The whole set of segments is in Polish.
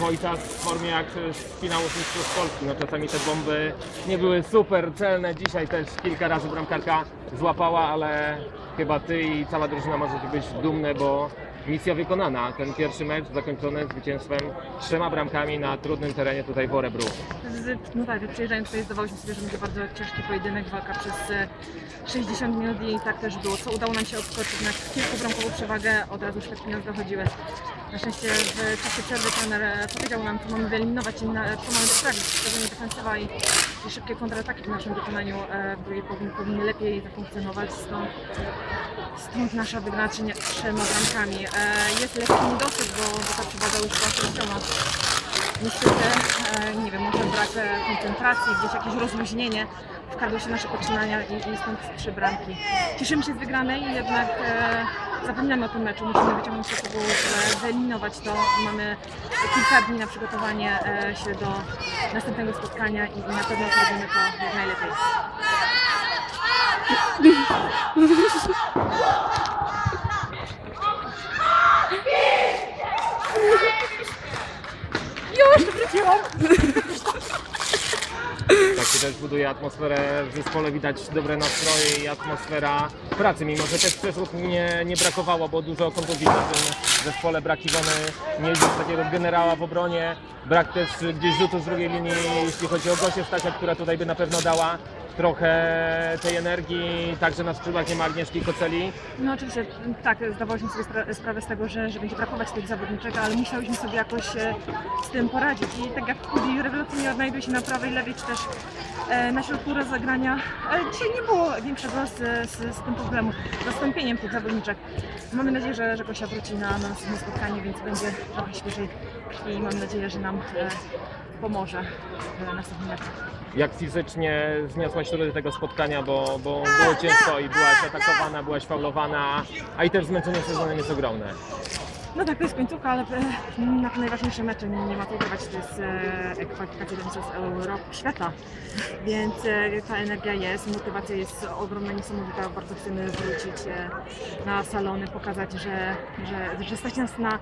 Wojta w formie jak z finału Mistrzostw Polski. No czasami te bomby nie były super celne. Dzisiaj też kilka razy bramkarka złapała, ale chyba ty i cała drużyna możecie być dumne, bo misja wykonana. Ten pierwszy mecz zakończony zwycięstwem trzema bramkami na trudnym terenie tutaj w Orebru. Z- No tak, przyjeżdżając tutaj zdawałyśmy sobie, że będzie bardzo ciężki pojedynek, walka przez e, 60 minut i tak też było. Co udało nam się odskoczyć na kilkubramkową przewagę, od razu świetnie dochodziły. Na szczęście w czasie przerwy trener e, powiedział nam, co mamy wyeliminować i na, co mamy poprawić. Stawienie defensywa i, i szybkie kontrataki w naszym wykonaniu e, były, powinny, powinny lepiej zafunkcjonować. Stąd, stąd nasza trzy- trzema bramkami. E, jest lekki niedosyt, bo, bo ta przewaga już była sześcioma. Niestety, e, nie wiem, może brak e, koncentracji, gdzieś jakieś rozluźnienie wkradło się nasze poczynania i, i stąd trzy bramki. Cieszymy się z wygranej, jednak e, zapominamy o tym meczu, musimy wyciągnąć się e, wyeliminować to. Mamy kilka dni na przygotowanie e, się do następnego spotkania i, i na pewno zrobimy to jak najlepiej. Tak się też buduje atmosferę w zespole, widać dobre nastroje i atmosfera pracy, mimo że też przeszłych nie, nie brakowało, bo dużo kontuzji w tym zespole, brak Iwony, nie takiego generała w obronie, brak też gdzieś rzutu z drugiej linii, jeśli chodzi o Gosię Stasiak, która tutaj by na pewno dała trochę tej energii, także na skrzydłach nie ma Agnieszki Koceli. No oczywiście, tak, zdawałyśmy sobie spra- sprawę z tego, że, że będzie brakować tych zawodniczek, ale musiałyśmy sobie jakoś e, z tym poradzić. I tak jak Kudi rewelacyjnie odnajduje się na prawej, lewej, czy też e, na środku rozegrania, e, dzisiaj nie było większego z, z, z tym problemu, z zastąpieniem tych zawodniczek. Mamy nadzieję, że, że Gosia wróci na, na następne spotkanie, więc będzie trochę świeżej krwi i mam nadzieję, że nam pomoże w następnym meczu. Jak fizycznie zniosłaś się do tego spotkania, bo, bo było ciężko i byłaś atakowana, byłaś faulowana, a i też zmęczenie sezonem jest ogromne. No tak, to jest końcówka, ale e, na te najważniejsze mecze nie, nie ma co ukrywać, to jest e, kwalifikacja do Mistrzostw Europy Świata, więc e, ta energia jest, motywacja jest ogromna, niesamowita, bardzo chcemy wrócić e, na salony, pokazać, że, że, że stać nas na e,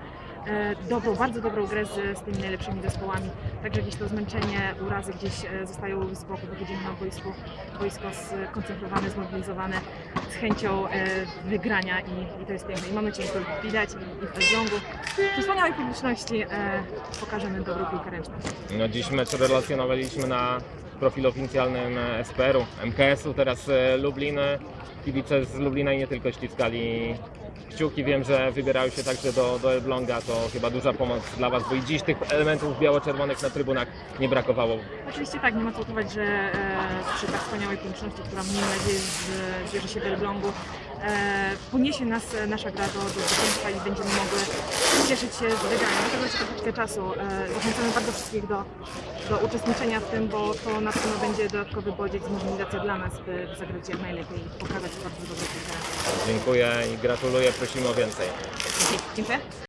dobrą, bardzo dobrą grę z, z tymi najlepszymi zespołami, także gdzieś to zmęczenie, urazy gdzieś e, zostają z boku, wychodzimy na boisku, boisko skoncentrowane, zmobilizowane, z chęcią e, wygrania i, i to jest piękne. I mam nadzieję, że to widać i, i w Elblągu. Przy wspaniałej publiczności e, pokażemy dobrą piłkę ręczną. No dziś mecz relacjonowaliśmy na profilu oficjalnym e, SPR-u, MKS-u, teraz e, Lublin. Kibice z Lublina i nie tylko ściskali kciuki. Wiem, że wybierają się także do, do Elbląga. To chyba duża pomoc dla Was, bo i dziś tych elementów biało-czerwonych na trybunach nie brakowało. Oczywiście tak, nie ma co ukrywać, że e, przy tak wspaniałej publiczności, która miejmy nadzieję z- zbierze się w Elblągu, e, poniesie nas e, nasza gra do, do zwycięstwa i będziemy mogły cieszyć się z wygrania. Do tego jeszcze troszeczkę czasu. E, zachęcamy bardzo wszystkich do, do uczestniczenia w tym, bo to na pewno będzie dodatkowy bodziec, mobilizacja dla nas, by zagrać jak najlepiej i pokazać bardzo dobrą piłkę. Dziękuję i gratuluję. Prosimy o więcej. Dziękuję.